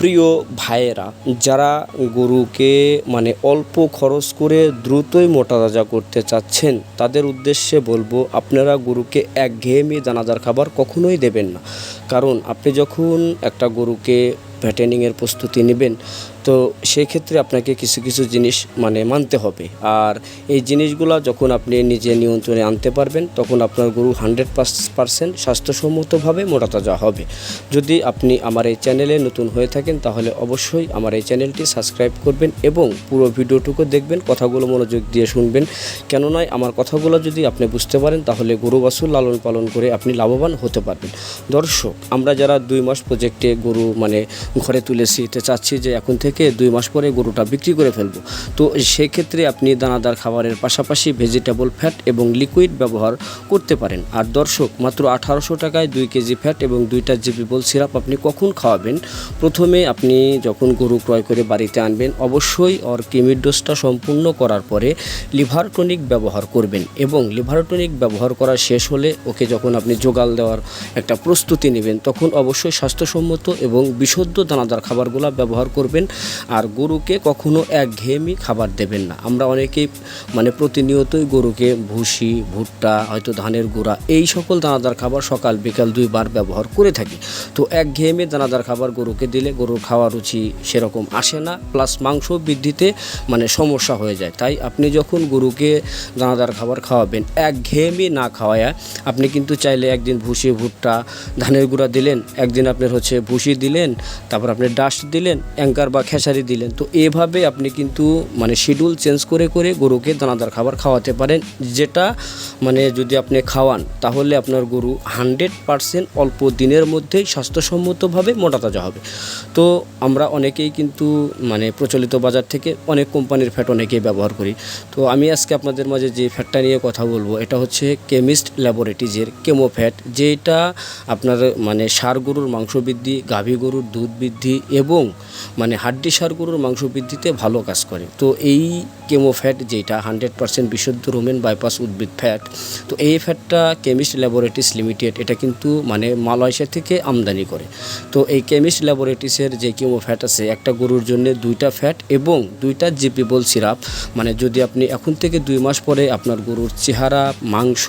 প্রিয় ভাইয়েরা, যারা গরুকে মানে অল্প খরচ করে দ্রুতই মোটা তাজা করতে চাচ্ছেন, তাদের উদ্দেশ্যে বলব, আপনারা গরুকে একঘেয়েমি দানাদার খাবার কখনোই দেবেন না। কারণ আপনি যখন একটা গরুকে ভ্যাটেনিংয়ের প্রস্তুতি নেবেন তো সেক্ষেত্রে আপনাকে কিছু কিছু জিনিস মানে মানতে হবে। আর এই জিনিসগুলো যখন আপনি নিজে নিয়ন্ত্রণে আনতে পারবেন, তখন আপনার গরু হান্ড্রেড পার্সেন্ট স্বাস্থ্যসম্মতভাবে মোটা তাজা হবে। যদি আপনি আমার এই চ্যানেলে নতুন হয়ে থাকেন, তাহলে অবশ্যই আমার এই চ্যানেলটি সাবস্ক্রাইব করবেন এবং পুরো ভিডিওটুকু দেখবেন, কথাগুলো মনোযোগ দিয়ে শুনবেন। কেন নয় আমার কথাগুলো যদি আপনি বুঝতে পারেন, তাহলে গরু বাছুর লালন পালন করে আপনি লাভবান হতে পারবেন। দর্শক, আমরা যারা দুই মাস প্রজেক্টে গরু মানে ঘরে তুলেছি, তো চাচ্ছি যে এখন থেকে দুই মাস পরে গরুটা বিক্রি করে ফেলব। তো সেক্ষেত্রে আপনি দানাদার খাবারের পাশাপাশি ভেজিটেবল ফ্যাট এবং লিকুইড ব্যবহার করতে পারেন। আর দর্শক, মাত্র আঠারোশো টাকায় দুই কেজি ফ্যাট এবং দুইটা জিপিবল সিরাপ আপনি কখন খাওয়াবেন? প্রথমে আপনি যখন গরু ক্রয় করে বাড়িতে আনবেন, অবশ্যই ওর কিমির ডোজটা সম্পূর্ণ করার পরে লিভার টনিক ব্যবহার করবেন এবং লিভার টনিক ব্যবহার করা শেষ হলে ওকে যখন আপনি জোগাল দেওয়ার একটা প্রস্তুতি নেবেন, তখন অবশ্যই স্বাস্থ্যসম্মত এবং বিশুদ্ধ দানাদার খাবারগুলো ব্যবহার করবেন। আর গরুকে কখনো একঘেয়েমি খাবার দেবেন না। আমরা অনেকেই মানে প্রতিনিয়তই গরুকে ভুসি, ভুট্টা, হয়তো ধানের গুঁড়া, এই সকল দানাদার খাবার সকাল, বিকাল দুইবার ব্যবহার করে থাকি। তো একঘেয়েমি দানাদার খাবার গরুকে দিলে গরুর খাওয়া রুচি সেরকম আসে না প্লাস মাংস বৃদ্ধিতে মানে সমস্যা হয়ে যায়। তাই আপনি যখন গরুকে দানাদার খাবার খাওয়াবেন, একঘেয়েমি না খাওয়ায়, আপনি কিন্তু চাইলে একদিন ভুসি, ভুট্টা, ধানের গুঁড়া দিলেন, একদিন আপনার হচ্ছে ভুসি দিলেন, তারপর আপনি ডাস্ট দিলেন, অ্যাঙ্কার বা খেসারি দিলেন। তো এভাবে আপনি কিন্তু মানে শিডিউল চেঞ্জ করে করে গরুকে দানাদার খাবার খাওয়াতে পারেন, যেটা মানে যদি আপনি খাওয়ান, তাহলে আপনার গরু হান্ড্রেড পারসেন্ট অল্প দিনের মধ্যেই স্বাস্থ্যসম্মতভাবে মোটা তাজা হবে। তো আমরা অনেকেই কিন্তু মানে প্রচলিত বাজার থেকে অনেক কোম্পানির ফ্যাট অনেকেই ব্যবহার করি। তো আমি আজকে আপনাদের মাঝে যে ফ্যাটটা নিয়ে কথা বলব, এটা হচ্ছে কেমিস্ট ল্যাবরেটরিজের কেমো ফ্যাট যেটা আপনার মানে সার গরুর মাংস বৃদ্ধি, গাভী গরুর দুধ বৃদ্ধি এবং মানে হাড্ডি সার গরুর মাংস বৃদ্ধিতে ভালো কাজ করে। তো এই কেমো ফ্যাট যেটা হান্ড্রেড পার্সেন্ট বিশুদ্ধ রোমেন বাইপাস উদ্ভিদ ফ্যাট তো এই ফ্যাটটা কেমিস্ট ল্যাবরেটরিজ লিমিটেড এটা কিন্তু মানে মালয়েশিয়া থেকে আমদানি করে। তো এই কেমিস্ট ল্যাবরেটরিজের যে কেমো ফ্যাট আছে, একটা গরুর জন্য দুইটা ফ্যাট এবং দুইটা জিপিবল সিরাপ মানে যদি আপনি এখন থেকে দুই মাস পরে আপনার গরুর চেহারা, মাংস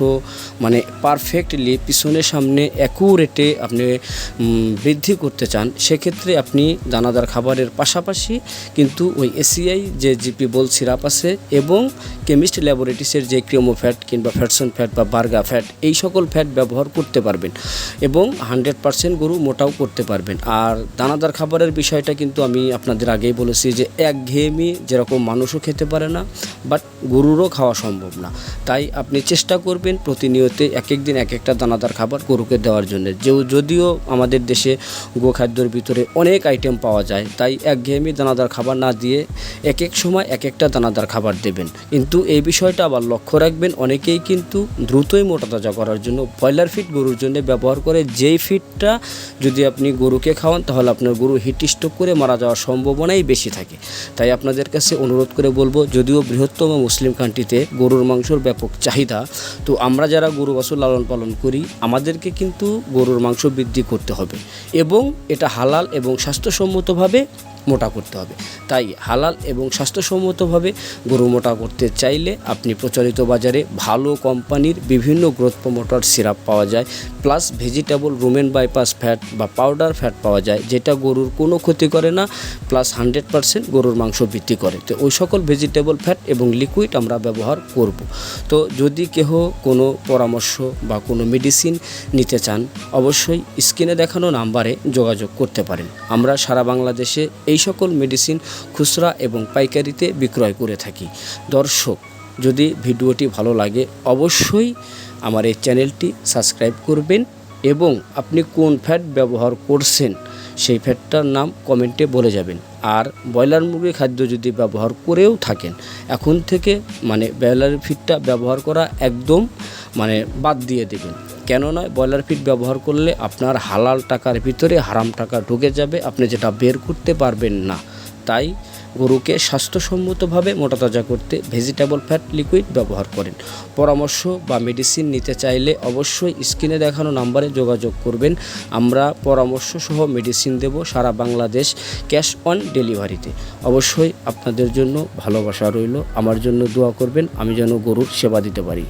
মানে পারফেক্টলি পিছনের সামনে অ্যাকুরেটে আপনি বৃদ্ধি করতে চান, সেক্ষেত্রে আপনি দানাদার খাবারের পাশাপাশি কিন্তু ওই এসিআই যে জিপি বল সিরাপ আছে এবং কেমিস্ট ল্যাবরেটরিসের যে ক্রিমো ফ্যাট কিংবা ফ্যাটসন ফ্যাট বা বার্গা ফ্যাট, এই সকল ফ্যাট ব্যবহার করতে পারবেন এবং হান্ড্রেড পার্সেন্ট গরু মোটাও করতে পারবেন। আর দানাদার খাবারের বিষয়টা কিন্তু আমি আপনাদের আগেই বলেছি যে একঘেয়েমি যেরকম মানুষও খেতে পারে না, বাট গরুরও খাওয়া সম্ভব না। তাই আপনি চেষ্টা করবেন প্রতিনিয়ত এক এক দিন এক একটা দানাদার খাবার গরুকে দেওয়ার জন্য। যে যদিও আমাদের দেশে গোখাদ্যর ভিতরে অনেক আইটেম পাওয়া যায়, তাই একঘেয়েমি দানাদার খাবার না দিয়ে এক এক সময় এক একটা দানাদার খাবার দেবেন। কিন্তু এই বিষয়টা আবার লক্ষ্য রাখবেন, অনেকেই কিন্তু দ্রুতই মোটা তাজা করার জন্য ব্রয়লার ফিট গরুর জন্য ব্যবহার করে। যেই ফিটটা যদি আপনি গরুকে খাওয়ান, তাহলে আপনার গরু হিট স্ট্রোক করে মারা যাওয়ার সম্ভাবনাই বেশি থাকে। তাই আপনাদের কাছে অনুরোধ করে বলব, যদিও বৃহত্তম মুসলিম কান্ট্রিতে গরুর মাংসর ব্যাপক চাহিদা, তো আমরা যারা গরু বাছুর লালন পালন করি, আমাদেরকে কিন্তু গরুর মাংস বৃদ্ধি করতে হবে। এবং এটা হালাল এবং স্বাস্থ্যসম্মতভাবে মোটা করতে হবে। তাই হালাল এবং স্বাস্থ্যসম্মতভাবে গরু মোটা করতে চাইলে আপনি প্রচলিত বাজারে ভালো কোম্পানির বিভিন্ন গ্রোথ প্রমোটার সিরাপ পাওয়া যায় plus vegetable rumen bypass fat বা পাউডার ফ্যাট পাওয়া যায়, যেটা গরুর কোনো ক্ষতি করে না প্লাস হান্ড্রেড পারসেন্ট গরুর মাংস বৃদ্ধি করে। তো ওই সকল ভেজিটেবল ফ্যাট এবং লিকুইড আমরা ব্যবহার করব। তো যদি কেহ কোনো পরামর্শ বা কোনো মেডিসিন নিতে চান, অবশ্যই স্ক্রিনে দেখানো নাম্বারে যোগাযোগ করতে পারেন। আমরা সারা বাংলাদেশে এই সকল মেডিসিন খুচরা এবং পাইকারিতে বিক্রয় করে থাকি। দর্শক, যদি ভিডিওটি ভালো লাগে, অবশ্যই আমার এই চ্যানেলটি সাবস্ক্রাইব করবেন এবং আপনি কোন ফ্যাট ব্যবহার করছেন, সেই ফ্যাটটার নাম কমেন্টে বলে যাবেন। আর ব্রয়লার মুরগির খাদ্য যদি ব্যবহার করেও থাকেন, এখন থেকে মানে ব্রয়লার ফিডটা ব্যবহার করা একদম মানে বাদ দিয়ে দেবেন। কেন নয়? ব্রয়লার ফিড ব্যবহার করলে আপনার হালাল টাকার ভিতরে হারাম টাকা ঢুকে যাবে, আপনি যেটা বের করতে পারবেন না। তাই গরুকে স্বাস্থ্যসম্মতভাবে মোটা তাজা করতে ভেজিটেবল ফ্যাট লিকুইড ব্যবহার করেন। পরামর্শ বা মেডিসিন নিতে চাইলে অবশ্যই স্ক্রিনে দেখানো নাম্বারে যোগাযোগ করবেন। আমরা পরামর্শ সহ মেডিসিন দেব সারা বাংলাদেশ ক্যাশ অন ডেলিভারিতে অবশ্যই আপনাদের জন্য ভালোবাসা রইল। আমার জন্য দোয়া করবেন, আমি যেন গরুর সেবা দিতে পারি।